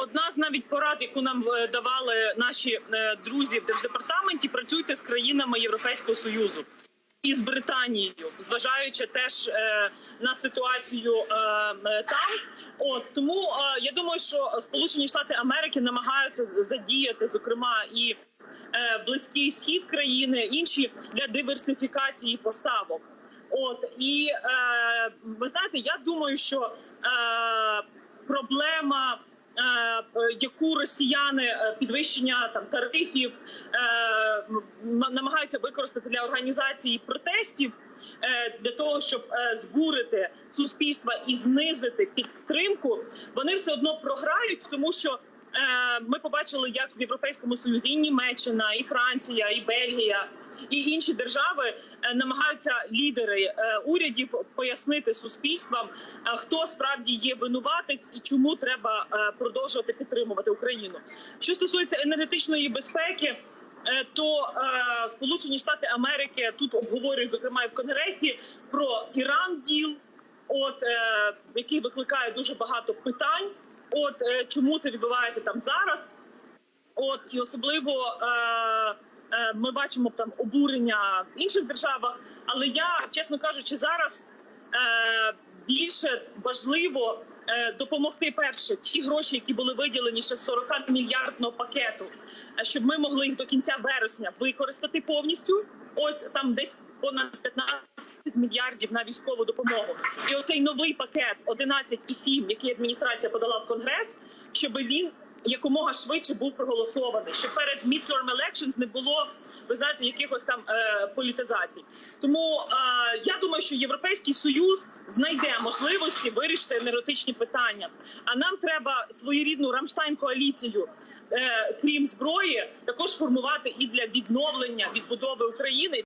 одна з навіть порад, яку нам е, давали наші е, друзі в держдепартаменті, працюйте з країнами Європейського союзу. І з Британією, зважаючи теж е, на ситуацію е, е, там, от тому е, я думаю, що Сполучені Штати Америки намагаються задіяти, зокрема, і е, близький схід країни, інші для диверсифікації поставок. От і е, ви знаєте, я думаю, що е, проблема. Е, Яку росіяни е, підвищення там тарифів е, намагаються використати для організації протестів для того, щоб збурити суспільство і знизити підтримку, вони все одно програють, тому що ми побачили, як в Європейському Союзі і Німеччина, і Франція, і Бельгія, і інші держави е, намагаються лідери е, урядів пояснити суспільствам, е, хто справді є винуватець і чому треба е, продовжувати підтримувати Україну. Що стосується енергетичної безпеки. е, То е, Сполучені Штати Америки тут обговорюють зокрема і в Конгресі про Іран діл, от е, який викликає дуже багато питань. От е, чому це відбувається там зараз? От і особливо е, е, ми бачимо там обурення в інших державах. Але я, чесно кажучи, зараз е, більше важливо е, допомогти перше ті гроші, які були виділені ще з 40 мільярдного пакету, е, щоб ми могли їх до кінця вересня використати повністю. Ось там десь понад 15 мільярдів на військову допомогу. І оцей новий пакет 11,7, який адміністрація подала в конгрес, щоб він якомога швидше був проголосований, щоб перед midterm elections не було. Ви знаєте, якихось там е, політизацій. Тому е, я думаю, що європейський союз знайде можливості вирішити енергетичні питання. А нам треба своєрідну Рамштайн коаліцію, е, крім зброї, також формувати і для відновлення відбудови України.